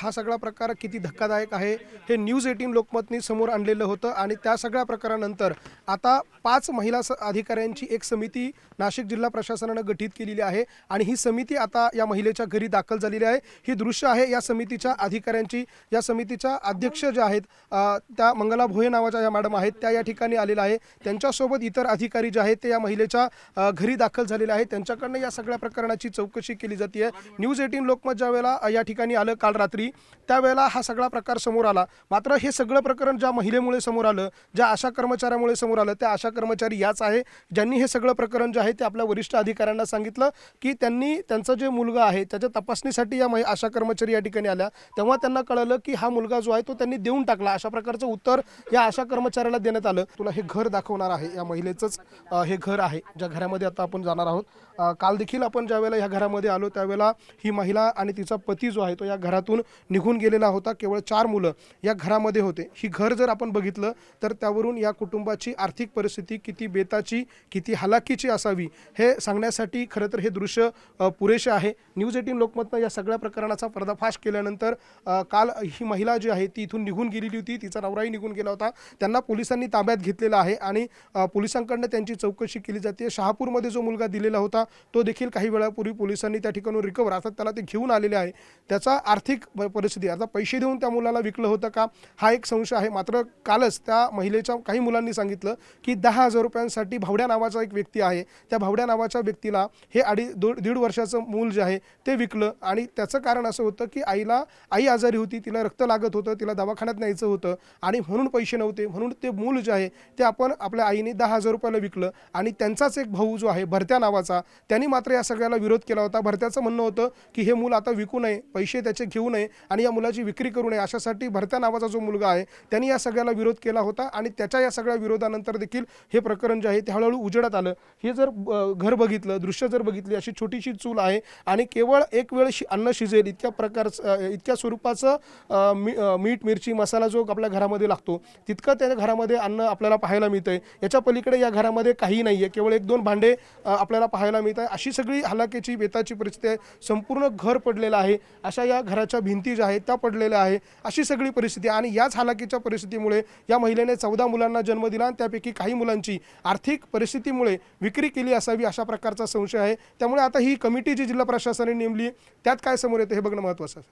हा सगळा प्रकार किती धक्कादायक आहे हे न्यूज एटीन लोकमतनी समोर आणलेलं होतं आणि त्या सगळ्या प्रकारानंतर आता पाच महिला स अधिकाऱ्यांची एक समिती नाशिक जिल्हा प्रशासनानं गठीत केलेली आहे आणि ही समिती आता या महिलेच्या घरी दाखल झालेली आहे. ही दृश्य आहे या समितीच्या अधिकाऱ्यांची. या समितीच्या अध्यक्ष ज्या आहेत त्या मंगला भोये नावाच्या या मॅडम आहेत त्या या ठिकाणी आलेल्या आहे त्यांच्यासोबत इतर अधिकारी जे आहेत ते या महिलेच्या घरी दाखल झालेले आहेत. त्यांच्याकडनं या सगळ्या प्रकरणाची चौकशी केली जाते न्यूज एटीन लोकमत ज्या वेळेला या ठिकाणी आलं काल रात्री त्यावेळेला हा सगळा प्रकार समोर आला. मात्र हे सगळं प्रकरण ज्या महिलेमुळे समोर आलं ज्या आशा कर्मचाऱ्यामुळे समोर आलं त्या आशा कर्मचारी याच आहे ज्यांनी हे सगळं प्रकरण जे आहे ते आपल्या वरिष्ठ अधिकाऱ्यांना सांगितलं की त्यांनी त्यांचा जे मुलगा आहे त्याच्या तपासणीसाठी या महि- आशा कर्मचारी या ठिकाणी आल्या. तेव्हा त्यांना कळलं की हा मुलगा जो आहे तो त्यांनी देऊन टाकला. अशा प्रकारचं उत्तर या आशा कर्मचाऱ्याला देण्यात आलं. तुला हे घर दाखवणार आहे. या महिलेचंच हे घर आहे. ज्या घरामध्ये आता आपण जाणार आहोत. काल देखील आपण ज्यावेळेला ह्या घरामध्ये आलो त्यावेळेला ही महिला आणि तिचा पती जो आहे तो या घरातून निघून गेलेला होता केवळ चार मुलं या घरामध्ये होते. ही घर जर आपण बघितलं तर त्यावरून या कुटुंबाची आर्थिक परिस्थिती किती बेताची किती हलाखीची असावी हे सांगण्यासाठी खरं तर हे दृश्य पुरेसे आहे. न्यूज एटीन लोकमतनं या सगळ्या प्रकरणाचा पर्दाफाश केल्यानंतर काल ही महिला जी आहे ती इथून निघून गेलेली होती. तिचा नवराही निघून गेला होता. त्यांना पोलिसांनी ताब्यात घेतलेला आहे आणि पोलिसांकडनं त्यांची चौकशी केली जाते. शहापूरमध्ये जो मुलगा दिलेला होता तो देखील काही वेळापूर्वी पोलिसांनी त्या ठिकाणून रिकवर अर्थात त्याला ते घेऊन आलेले आहे. त्याचा आर्थिक परिस्थिती. आता पैसे देऊन त्या मुलाला विकलं होतं का? हा एक संशय आहे. मात्र कालच त्या महिलेच्या काही मुलांनी सांगितलं की दहा हजार रुपयांसाठी भावड्या नावाचा एक व्यक्ती आहे. त्या भावड्या नावाच्या व्यक्तीला हे अडी दो दीड वर्षाचं मूल जे आहे ते विकलं आणि त्याचं कारण असं होतं की आईला आई आजारी होती तिला रक्त लागत होतं तिला दवाखान्यात न्यायचं होतं आणि म्हणून पैसे नव्हते. म्हणून ते मूल जे आहे ते आपण आपल्या आईने दहा हजार रुपयाला विकलं आणि त्यांचाच एक भाऊ जो आहे भरत्या नावाचा त्यांनी मात्र या सगळ्याला विरोध केला होता. भरत्याचं म्हणणं होतं की हे मूल आता विकू नये पैसे त्याचे घेऊ नये. आणि या मुलाची विक्री करू नये अशासाठी भरत्या नावाचा जो मुलगा आहे त्यांनी या सगळ्याला विरोध केला होता आणि त्याच्या या सगळ्या विरोधानंतर देखील हे प्रकरण जे आहे ते हळूहळू उजेडात आलं. हे जर घर बघितलं दृश्य जर बघितली अशी छोटीशी चूल आहे आणि केवळ एक वेळ शि अन्न शिजेल इतक्या प्रकारचं इतक्या स्वरूपाचं मी- मीठ मिरची मसाला जो आपल्या घरामध्ये लागतो तितकं त्या घरामध्ये अन्न आपल्याला पाहायला मिळतंय. याच्या पलीकडे या घरामध्ये काही नाही आहे केवळ एक दोन भांडे आपल्याला पाहायला मिळत आहे अशी सगळी हलाखीची बेताची परिस्थिती आहे. संपूर्ण घर पडलेलं आहे. अशा या घराच्या भिंती ज्या आहेत त्या पडलेल्या आहे अशी सगळी परिस्थिती. आणि याच हालाकीच्या परिस्थितीमुळे या महिलेने चौदा मुलांना जन्म दिला आणि त्यापैकी काही मुलांची आर्थिक परिस्थितीमुळे विक्री केली असावी अशा प्रकारचा संशय आहे. त्यामुळे आता ही कमिटी जी जिल्हा प्रशासनाने नेमली त्यात काय समोर येतं हे बघणं महत्त्वाचं आहे.